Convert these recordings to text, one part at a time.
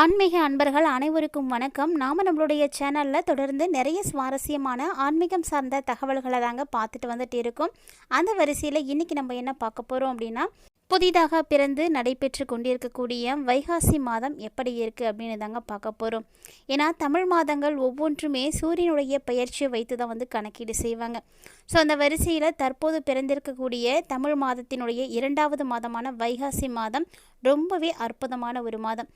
ஆன்மீக அன்பர்கள் அனைவருக்கும் வணக்கம். நாம் நம்மளுடைய சேனலில் தொடர்ந்து நிறைய சுவாரஸ்யமான ஆன்மீகம் சார்ந்த தகவல்களை தாங்க பார்த்துட்டு வந்துட்டு இருக்கோம். அந்த வரிசையில் இன்றைக்கி நம்ம என்ன பார்க்க போகிறோம் அப்படின்னா புதிதாக பிறந்து நடைபெற்று கொண்டிருக்கக்கூடிய வைகாசி மாதம் எப்படி இருக்குது அப்படின்னு தாங்க பார்க்க போகிறோம் ஏன்னா தமிழ் மாதங்கள் ஒவ்வொன்றுமே சூரியனுடைய பெயர்ச்சியை வைத்து தான் வந்து கணக்கீடு செய்வாங்க. ஸோ அந்த வரிசையில் தற்போது பிறந்திருக்கக்கூடிய தமிழ் மாதத்தினுடைய இரண்டாவது மாதமான வைகாசி மாதம் ரொம்பவே அற்புதமான ஒரு மாதம்.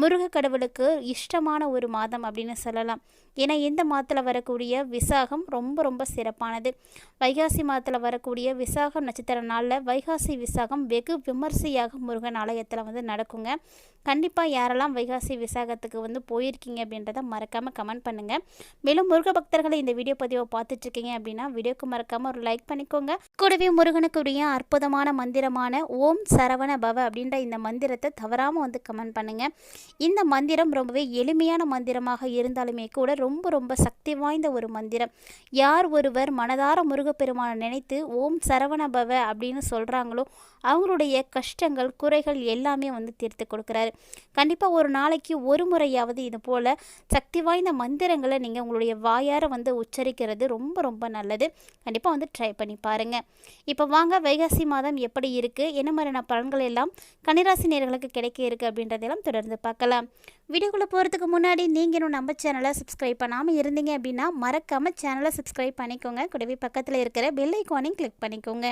முருக கடவுளுக்கு இஷ்டமான ஒரு மாதம் அப்படின்னு சொல்லலாம். ஏன்னா இந்த மாதத்தில் வரக்கூடிய விசாகம் ரொம்ப ரொம்ப சிறப்பானது. வைகாசி மாதத்தில் வரக்கூடிய விசாகம் நட்சத்திர நாளில் வைகாசி விசாகம் வெகு விமர்சையாக முருகன் ஆலயத்தில் வந்து நடக்குங்க. கண்டிப்பாக யாரெல்லாம் வைகாசி விசாகத்துக்கு வந்து போயிருக்கீங்க அப்படின்றத மறக்காமல் கமெண்ட் பண்ணுங்கள் மேலும் முருக பக்தர்களை இந்த வீடியோ பதிவை பார்த்துட்ருக்கீங்க அப்படின்னா வீடியோக்கு மறக்காமல் ஒரு லைக் பண்ணிக்கோங்க. கூடவே முருகனுக்குரிய அற்புதமான மந்திரமான ஓம் சரவண பவ அப்படின்ற இந்த மந்திரத்தை தவறாமல் வந்து கமெண்ட் பண்ணுங்கள் இந்த மந்திரம் ரொம்பவே எளிமையான மந்திரமாக இருந்தாலுமே கூட ரொம்ப ரொம்ப சக்தி வாய்ந்த ஒரு மந்திரம். யார் ஒருவர் மனதார முருகப்பெருமானை நினைத்து ஓம் சரவணபவ அப்படின்னு சொல்கிறாங்களோ அவங்களுடைய கஷ்டங்கள் குறைகள் எல்லாமே வந்து தீர்த்து கொடுக்குறாரு. கண்டிப்பாக ஒரு நாளைக்கு ஒரு முறையாவது இது போல் சக்தி வாய்ந்த மந்திரங்களை நீங்கள் உங்களுடைய வாயார வந்து உச்சரிக்கிறது ரொம்ப ரொம்ப நல்லது. கண்டிப்பாக வந்து ட்ரை பண்ணி பாருங்கள் இப்போ வாங்க வைகாசி மாதம் எப்படி இருக்குது என்ன மாதிரியான பலன்கள் எல்லாம்? ராசி நேர்களுக்கு கிடைக்க இருக்குது அப்படின்றதெல்லாம் தொடர்ந்து பார்க்கலாம். வீடியோக்குள்ளே போகிறதுக்கு முன்னாடி நீங்கள் இன்னும் நம்ம சேனலை சப்ஸ்கிரைப் பண்ணாமல் இருந்தீங்க அப்படின்னா மறக்காமல் சேனலை சப்ஸ்கிரைப் பண்ணிக்கோங்க. கூடவே பக்கத்தில் இருக்கிற பெல் ஐக்கானையும் கிளிக் பண்ணிக்கோங்க.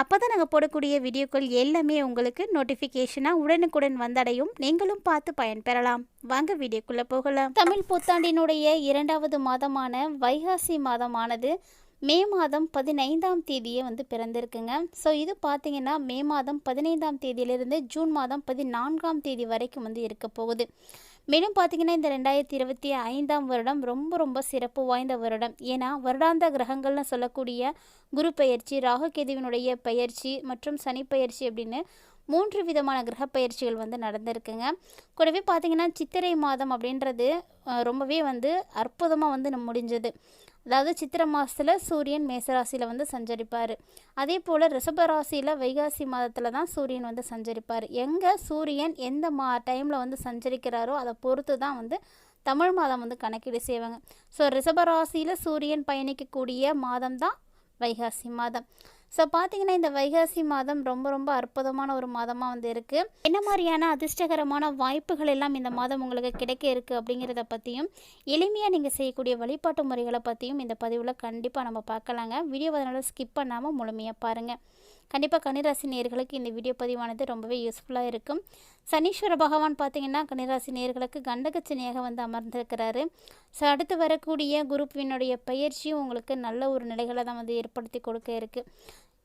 அப்போ தான் நாங்கள் போடக்கூடிய வீடியோக்கள் எல்லாமே உங்களுக்கு நோட்டிஃபிகேஷனாக உடனுக்குடன் வந்தடையும். நீங்களும் பார்த்து பயன்பெறலாம். வாங்க வீடியோக்குள்ளே போகலாம். தமிழ் புத்தாண்டினுடைய இரண்டாவது மாதமான வைகாசி மாதமானது மே மாதம் பதினைந்தாம் தேதியே வந்து பிறந்திருக்குங்க. ஸோ இது பார்த்தீங்கன்னா மே மாதம் பதினைந்தாம் தேதியிலிருந்து ஜூன் மாதம் பதினான்காம் தேதி வரைக்கும் வந்து இருக்க போகுது. மேலும் பார்த்தீங்கன்னா இந்த ரெண்டாயிரத்தி இருபத்தி ஐந்தாம் வருடம் ரொம்ப ரொம்ப சிறப்பு வாய்ந்த வருடம். ஏன்னா வருடாந்த கிரகங்கள்னு சொல்லக்கூடிய குரு பெயர்ச்சி ராகுகேதுவினுடைய பயிற்சி மற்றும் சனி பயிற்சி அப்படின்னு மூன்று விதமான கிரக பயிற்சிகள் வந்து நடந்திருக்குங்க. கூடவே பார்த்தீங்கன்னா சித்திரை மாதம் அப்படின்றது ரொம்பவே வந்து அற்புதமாக வந்து நம்ம முடிஞ்சது. அதாவது சித்திரை மாதத்தில் சூரியன் மேசராசியில் வந்து சஞ்சரிப்பார். அதே போல் ரிஷபராசியில் வைகாசி மாதத்தில் தான் சூரியன் வந்து சஞ்சரிப்பார். எங்கே சூரியன் எந்த மா டைமில் வந்து சஞ்சரிக்கிறாரோ அதை பொறுத்து தான் வந்து தமிழ் மாதம் வந்து கணக்கீடு செய்வாங்க. ஸோ ரிஷபராசியில் சூரியன் பயணிக்கக்கூடிய மாதம் தான் வைகாசி மாதம். ஸோ பார்த்தீங்கன்னா இந்த வைகாசி மாதம் ரொம்ப ரொம்ப அற்புதமான ஒரு மாதமாக வந்து இருக்குது என்ன மாதிரியான அதிர்ஷ்டகரமான வாய்ப்புகள் எல்லாம் இந்த மாதம் உங்களுக்கு கிடைக்க இருக்குது அப்படிங்கிறத பற்றியும் எளிமையாக நீங்கள் செய்யக்கூடிய வழிபாட்டு முறைகளை பற்றியும் இந்த பதிவில் கண்டிப்பாக நம்ம பார்க்கலாங்க. வீடியோ அதனால் ஸ்கிப் பண்ணாமல் முழுமையாக பாருங்கள் கண்டிப்பாக கன்னிராசி நேர்களுக்கு இந்த வீடியோ பதிவானது ரொம்பவே யூஸ்ஃபுல்லாக இருக்கும். சனீஸ்வர பகவான் பார்த்தீங்கன்னா கன்னிராசி நேர்களுக்கு கண்டகச்சனியாக வந்து அமர்ந்திருக்கிறாரு. ஸோ அடுத்து வரக்கூடிய குரூப்பினுடைய பயிற்சியும் உங்களுக்கு நல்ல ஒரு நிலைகளை தான் வந்து ஏற்படுத்தி கொடுக்க இருக்குது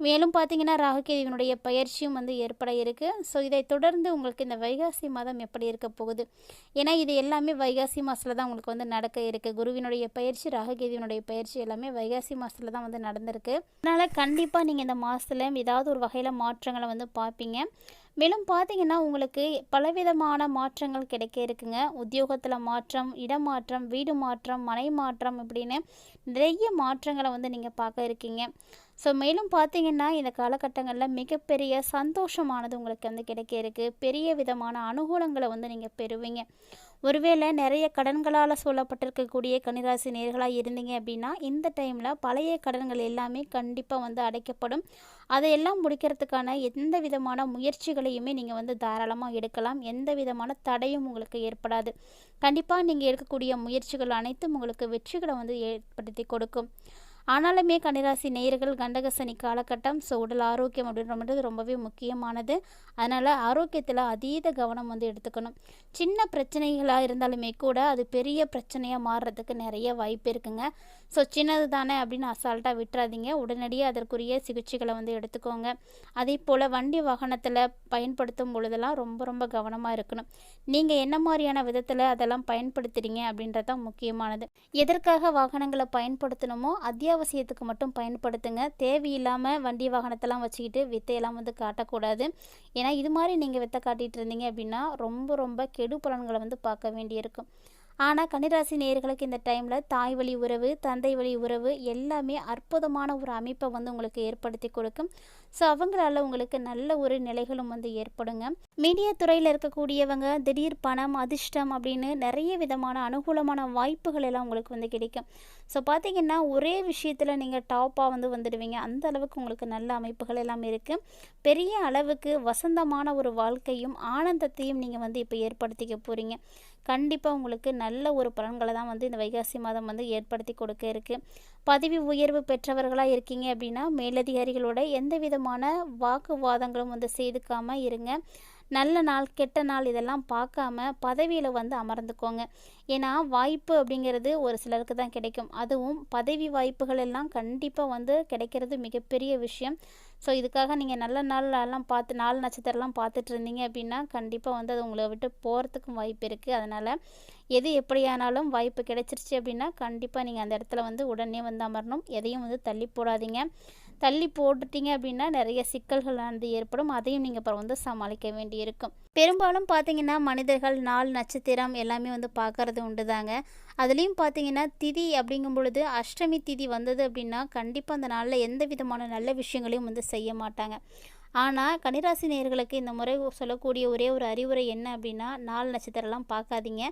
மேலும் பார்த்தீங்கன்னா ராகுகேதுவினுடைய பயிற்சியும் வந்து ஏற்பட இருக்குது ஸோ இதை தொடர்ந்து உங்களுக்கு இந்த வைகாசி மாதம் எப்படி இருக்க போகுது? ஏன்னா இது எல்லாமே வைகாசி மாதத்தில் தான் உங்களுக்கு வந்து நடக்க இருக்குது குருவினுடைய பயிற்சி ராகுகேதுவினுடைய பயிற்சி எல்லாமே வைகாசி மாதத்தில் தான் வந்து நடந்திருக்கு. அதனால் கண்டிப்பாக நீங்கள் இந்த மாதத்தில் ஏதாவது ஒரு வகையில் மாற்றங்களை வந்து பார்ப்பீங்க. மேலும் பார்த்தீங்கன்னா உங்களுக்கு பலவிதமான மாற்றங்கள் கிடைக்க இருக்குங்க. உத்தியோகத்தில் மாற்றம் இடமாற்றம் வீடு மாற்றம் மனை மாற்றம் இப்படின்னு நிறைய மாற்றங்களை வந்து நீங்கள் பார்க்க இருக்கீங்க. ஸோ மேலும் பார்த்தீங்கன்னா இந்த காலகட்டங்களில் மிகப்பெரிய சந்தோஷமானது உங்களுக்கு வந்து கிடைக்க இருக்குது பெரிய விதமான அனுகூலங்களை வந்து நீங்கள் பெறுவீங்க. ஒருவேளை நிறைய கடன்களால் சூழப்பட்டிருக்கக்கூடிய கன்னிராசி நேர்களாக இருந்தீங்க அப்படின்னா இந்த டைமில் பழைய கடன்கள் எல்லாமே கண்டிப்பாக வந்து அடைக்கப்படும். அதையெல்லாம் முடிக்கிறதுக்கான எந்த விதமான முயற்சிகளையுமே நீங்கள் வந்து தாராளமாக எடுக்கலாம். எந்த விதமான தடையும் உங்களுக்கு ஏற்படாது. கண்டிப்பாக நீங்கள் எடுக்கக்கூடிய முயற்சிகள் அனைத்தும் உங்களுக்கு வெற்றிகளை வந்து ஏற்படுத்தி கொடுக்கும். ஆனாலுமே கன்னிராசி நேயர்கள் கண்டகசனி காலகட்டம் ஸோ உடல் ஆரோக்கியம் அப்படின்றது ரொம்பவே முக்கியமானது. அதனால் ஆரோக்கியத்தில் அதீத கவனம் வந்து எடுத்துக்கணும். சின்ன பிரச்சனைகளாக இருந்தாலுமே கூட அது பெரிய பிரச்சனையாக மாறுறதுக்கு நிறைய வாய்ப்பு இருக்குங்க. ஸோ சின்னது தானே அப்படின்னு அசால்ட்டாக விட்டுறாதீங்க. உடனடியாக அதற்குரிய சிகிச்சைகளை வந்து எடுத்துக்கோங்க. அதே போல் வண்டி வாகனத்தில் பயன்படுத்தும் பொழுதெல்லாம் ரொம்ப ரொம்ப கவனமாக இருக்கணும். நீங்கள் என்ன மாதிரியான விதத்தில் அதெல்லாம் பயன்படுத்துகிறீங்க அப்படின்றது தான் முக்கியமானது. எதற்காக வாகனங்களை பயன்படுத்தணுமோ அத்தியாவசியத்துக்கு மட்டும் பயன்படுத்துங்க. தேவையில்லாமல் வண்டி வாகனத்தெல்லாம் வச்சுக்கிட்டு வித்தையெல்லாம் வந்து காட்டக்கூடாது. ஏன்னா இது மாதிரி நீங்கள் வித்தை காட்டிகிட்டு இருந்தீங்க அப்படின்னா ரொம்ப ரொம்ப கெடு பலன்களை வந்து பார்க்க வேண்டியிருக்கும். ஆனால் கன்னிராசி நேயர்களுக்கு இந்த டைமில் தாய் வழி உறவு தந்தை வழி உறவு எல்லாமே அற்புதமான ஒரு அமைப்பை வந்து உங்களுக்கு ஏற்படுத்தி கொடுக்கும். ஸோ அவங்களால உங்களுக்கு நல்ல ஒரு நிலைகளும் வந்து ஏற்படுங்க. மீடியா துறையில் இருக்கக்கூடியவங்க திடீர் பணம் அதிர்ஷ்டம் அப்படின்னு நிறைய விதமான அனுகூலமான வாய்ப்புகள் எல்லாம் உங்களுக்கு வந்து கிடைக்கும். ஸோ பார்த்தீங்கன்னா ஒரே விஷயத்தில் நீங்கள் டாப்பாக வந்து வந்துடுவீங்க. அந்த அளவுக்கு உங்களுக்கு நல்ல அமைப்புகள் எல்லாம் இருக்குது பெரிய அளவுக்கு வசந்தமான ஒரு வாழ்க்கையும் ஆனந்தத்தையும் நீங்கள் வந்து இப்போ ஏற்படுத்திக்க போகிறீங்க கண்டிப்பாக உங்களுக்கு நல்ல ஒரு பலன்களை தான் வந்து இந்த வைகாசி மாதம் வந்து ஏற்படுத்தி கொடுக்க இருக்குது பதவி உயர்வு பெற்றவர்களாக இருக்கீங்க அப்படின்னா மேலதிகாரிகளோட எந்த விதமான வாக்குவாதங்களும் வந்து செய்துக்காமல் இருங்க. நல்ல நாள் கெட்ட நாள் இதெல்லாம் பார்க்காம பதவியில் வந்து அமர்ந்துக்கோங்க. ஏன்னா வாய்ப்பு அப்படிங்கிறது ஒரு சிலருக்கு தான் கிடைக்கும். அதுவும் பதவி வாய்ப்புகள் எல்லாம் கண்டிப்பாக வந்து கிடைக்கிறது மிகப்பெரிய விஷயம். ஸோ இதுக்காக நீங்கள் நல்ல நாள்லாம் பார்த்து நாள் நட்சத்திரம்லாம் பார்த்துட்டு இருந்தீங்க அப்படின்னா கண்டிப்பாக வந்து அது உங்களை விட்டு போகிறதுக்கும் வாய்ப்பு இருக்குது அதனால் எது எப்படியானாலும் வாய்ப்பு கிடைச்சிருச்சு அப்படின்னா கண்டிப்பாக நீங்கள் அந்த இடத்துல வந்து உடனே வந்து அமரணும். எதையும் வந்து தள்ளி போடாதீங்க. தள்ளி போட்டுட்டீங்க அப்படின்னா நிறைய சிக்கல்கள் வந்து ஏற்படும். அதையும் நீங்கள் அப்புறம் வந்து சமாளிக்க வேண்டியிருக்கும். பெரும்பாலும் பார்த்தீங்கன்னா மனிதர்கள் நாள் நட்சத்திரம் எல்லாமே வந்து பார்க்கறது உண்டு தாங்க அதுலேயும் பார்த்தீங்கன்னா திதி அப்படிங்கும் பொழுது அஷ்டமி திதி வந்தது அப்படின்னா கண்டிப்பாக அந்த நாளில் எந்த விதமான நல்ல விஷயங்களையும் வந்து செய்ய மாட்டாங்க. ஆனால் கன்னிராசி நேயர்களுக்கு இந்த முறை சொல்லக்கூடிய ஒரே ஒரு அறிவுரை என்ன அப்படின்னா நாள் நட்சத்திரம்லாம் பார்க்காதீங்க.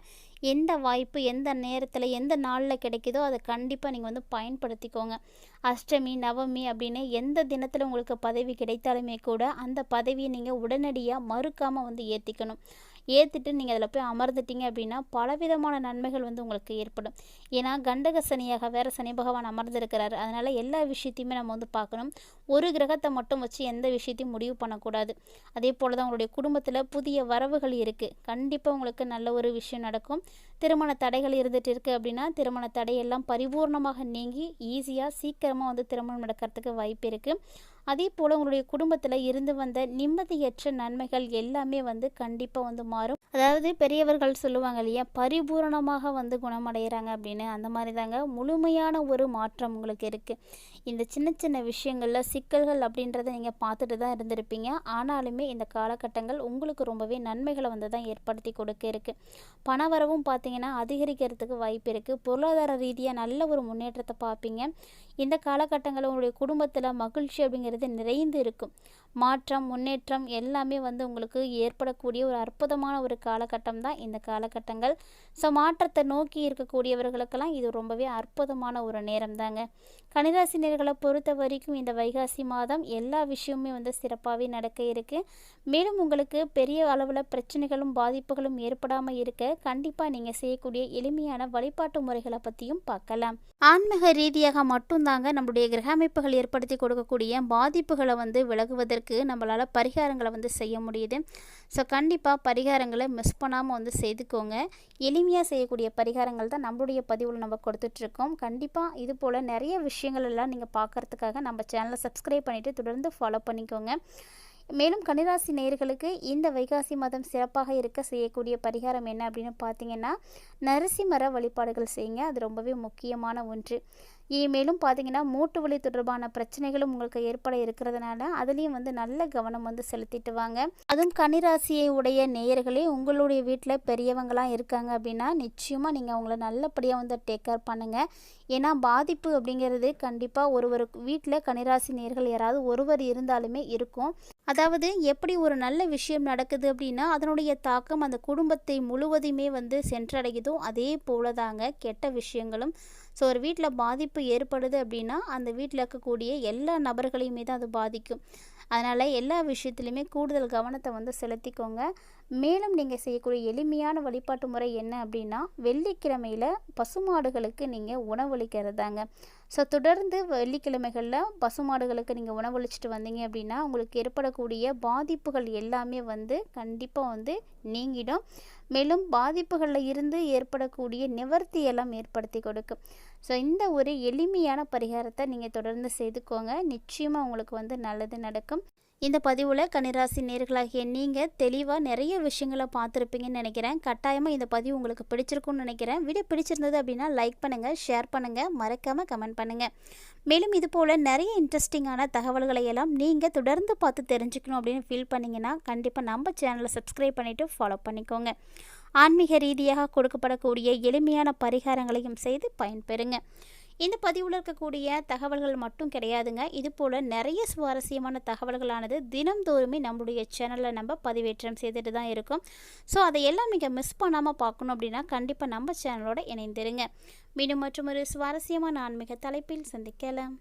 எந்த வாய்ப்பு எந்த நேரத்தில் எந்த நாளில் கிடைக்குதோ அதை கண்டிப்பாக நீங்கள் வந்து பயன்படுத்திக்கோங்க. அஷ்டமி நவமி அப்படின்னு எந்த தினத்தில் உங்களுக்கு பதவி கிடைத்தாலுமே கூட அந்த பதவியை நீங்கள் உடனடியாக மறுக்காமல் வந்து ஏற்றிக்கணும் ஏற்றுட்டு நீங்கள் அதில் போய் அமர்ந்துட்டீங்க அப்படின்னா பலவிதமான நன்மைகள் வந்து உங்களுக்கு ஏற்படும். ஏன்னா கண்டக சனியாக வேறு சனி பகவான் அமர்ந்திருக்கிறாரு. அதனால் எல்லா விஷயத்தையுமே நம்ம வந்து பார்க்கணும். ஒரு கிரகத்தை மட்டும் வச்சு எந்த விஷயத்தையும் முடிவு பண்ணக்கூடாது. அதே போல் தான் உங்களுடைய குடும்பத்தில் புதிய வரவுகள் இருக்குது கண்டிப்பாக உங்களுக்கு நல்ல ஒரு விஷயம் நடக்கும். திருமண தடைகள் இருந்துகிட்டு இருக்குது அப்படின்னா திருமண தடையெல்லாம் பரிபூர்ணமாக நீங்கி ஈஸியாக சீக்கிரமாக வந்து திருமணம் நடக்கிறதுக்கு வாய்ப்பு இருக்குது அதே போல் உங்களுடைய குடும்பத்தில் இருந்து வந்த நிம்மதியற்ற நன்மைகள் எல்லாமே வந்து கண்டிப்பாக வந்து மாறும். அதாவது பெரியவர்கள் சொல்லுவாங்க இல்லையா பரிபூரணமாக வந்து குணமடைகிறாங்க அப்படின்னு. அந்த மாதிரி தாங்க முழுமையான ஒரு மாற்றம் உங்களுக்கு இருக்குது இந்த சின்ன சின்ன விஷயங்களில் சிக்கல்கள் அப்படின்றத நீங்கள் பார்த்துட்டு தான் இருந்திருப்பீங்க. ஆனாலுமே இந்த காலகட்டங்கள் உங்களுக்கு ரொம்பவே நன்மைகளை வந்து தான் ஏற்படுத்தி கொடுக்க இருக்குது பணவரவும் பார்த்தீங்கன்னா அதிகரிக்கிறதுக்கு வாய்ப்பு இருக்குது பொருளாதார ரீதியாக நல்ல ஒரு முன்னேற்றத்தை பார்ப்பீங்க. இந்த காலகட்டங்களில் உங்களுடைய குடும்பத்தில் மகிழ்ச்சி அப்படிங்கிறது நிறைந்து இருக்கும். மாற்றம் முன்னேற்றம் எல்லாமே வந்து உங்களுக்கு ஏற்படக்கூடிய ஒரு அற்புதமான ஒரு காலகட்டம் தான் இந்த காலகட்டங்கள். ஸோ மாற்றத்தை நோக்கி இருக்கக்கூடியவர்களுக்கெல்லாம் இது ரொம்பவே அற்புதமான ஒரு நேரம் தாங்க. கணிராசினியர்களை பொறுத்த வரைக்கும் இந்த வைகாசி மாதம் எல்லா விஷயமுமே வந்து சிறப்பாகவே நடக்க இருக்குது மேலும் உங்களுக்கு பெரிய அளவில் பிரச்சனைகளும் பாதிப்புகளும் ஏற்படாமல் இருக்க கண்டிப்பாக நீங்கள் செய்யக்கூடிய எளிமையான வழிபாட்டு முறைகளை பற்றியும் பார்க்கலாம். ஆன்மீக ரீதியாக மட்டும்தாங்க நம்முடைய கிரக அமைப்புகள் ஏற்படுத்தி கொடுக்கக்கூடிய பாதிப்புகளை வந்து விலகுவதற்கு நம்மளால் பரிகாரங்களை வந்து செய்ய முடியுது. ஸோ கண்டிப்பாக பரிகாரங்களை மிஸ் பண்ணாமல் வந்து செய்துக்கோங்க. எளிமையாக செய்யக்கூடிய பரிகாரங்கள் தான் நம்மளுடைய பதிவில் நம்ம கொடுத்துட்ருக்கோம். கண்டிப்பாக இது போல் நிறைய விஷயங்கள் எல்லாம் நீங்கள் பார்க்குறதுக்காக நம்ம சேனலை சப்ஸ்கிரைப் பண்ணிவிட்டு தொடர்ந்து ஃபாலோ பண்ணிக்கோங்க. மேலும் கன்னிராசி நேயர்களுக்கு இந்த வைகாசி மாதம் சிறப்பாக இருக்க செய்யக்கூடிய பரிகாரம் என்ன அப்படின்னு பார்த்தீங்கன்னா நரசிம்மர வழிபாடுகள் செய்யுங்க. அது ரொம்பவே முக்கியமான ஒன்று. மேலும் பார்த்தீங்கன்னா மூட்டு வலி தொடர்பான பிரச்சனைகளும் உங்களுக்கு ஏற்பட இருக்கிறதுனால அதுலேயும் வந்து நல்ல கவனம் வந்து செலுத்திட்டு வாங்க. அதுவும் கனிராசியை உடைய நேயர்களே உங்களுடைய வீட்டில் பெரியவங்களாம் இருக்காங்க அப்படின்னா நிச்சயமாக நீங்கள் அவங்கள நல்லபடியாக வந்து டேக் கேர் பண்ணுங்கள் ஏன்னா பாதிப்பு அப்படிங்கிறது கண்டிப்பாக ஒருவர் வீட்டில் கனிராசி நேர்கள் யாராவது ஒருவர் இருந்தாலுமே இருக்கும். அதாவது எப்படி ஒரு நல்ல விஷயம் நடக்குது அப்படின்னா அதனுடைய தாக்கம் அந்த குடும்பத்தை முழுவதுமே வந்து சென்றடையுதோ அதே போல தாங்க கெட்ட விஷயங்களும் ஸோ ஒரு வீட்டில் பாதிப்பு ஏற்படுது அப்படின்னா அந்த வீட்டில் இருக்கக்கூடிய எல்லா நபர்களையுமே தான் அது பாதிக்கும். அதனால் எல்லா விஷயத்துலையுமே கூடுதல் கவனத்தை வந்து செலுத்திக்கோங்க. மேலும் நீங்கள் செய்யக்கூடிய எளிமையான வழிபாட்டு முறை என்ன அப்படின்னா வெள்ளிக்கிழமையில் பசுமாடுகளுக்கு நீங்கள் உணவளிக்கிறது தாங்க ஸோ தொடர்ந்து வெள்ளிக்கிழமைகளில் பசுமாடுகளுக்கு நீங்கள் உணவளிச்சிட்டு வந்தீங்க அப்படின்னா உங்களுக்கு ஏற்படக்கூடிய பாதிப்புகள் எல்லாமே வந்து கண்டிப்பாக வந்து நீங்கிடும். மேலும் பாதிப்புகளில் இருந்து ஏற்படக்கூடிய நிவர்த்தி எல்லாம் ஏற்படுத்தி கொடுக்கும். ஸோ இந்த ஒரு எளிமையான பரிகாரத்தை நீங்கள் தொடர்ந்து செய்துக்கோங்க. நிச்சயமாக உங்களுக்கு வந்து நல்லது நடக்கும். இந்த பதிவில் கன்னிராசி நேர்களாகிய நீங்கள் தெளிவாக நிறைய விஷயங்களை பார்த்துருப்பீங்கன்னு நினைக்கிறேன். கட்டாயமாக இந்த பதிவு உங்களுக்கு பிடிச்சிருக்கும்னு நினைக்கிறேன். வீடியோ பிடிச்சிருந்தது அப்படின்னா லைக் பண்ணுங்கள் ஷேர் பண்ணுங்கள் மறக்காமல் கமெண்ட் பண்ணுங்கள் மேலும் இது போல் நிறைய இன்ட்ரெஸ்டிங்கான தகவல்களை எல்லாம் நீங்கள் தொடர்ந்து பார்த்து தெரிஞ்சுக்கணும் அப்படின்னு ஃபீல் பண்ணிங்கன்னா கண்டிப்பாக நம்ம சேனலை சப்ஸ்கிரைப் பண்ணிவிட்டு ஃபாலோ பண்ணிக்கோங்க. ஆன்மீக ரீதியாக கொடுக்கப்படக்கூடிய எளிமையான பரிகாரங்களையும் செய்து பயன்பெறுங்க இந்த பதிவில் இருக்கக்கூடிய தகவல்கள் மட்டும் கிடையாதுங்க. இது போல் நிறைய சுவாரஸ்யமான தகவல்களானது தினம்தோறுமே நம்மளுடைய சேனலில் நம்ம பதிவேற்றம் செய்துட்டு தான் இருக்கோம். ஸோ அதையெல்லாம் நீங்கள் மிஸ் பண்ணாமல் பார்க்கணும் அப்படின்னா கண்டிப்பாக நம்ம சேனலோட இணைந்திருங்க. மீண்டும் மற்றும் ஒரு சுவாரஸ்யமான ஆன்மீக தலைப்பில் சந்திக்கலாம்.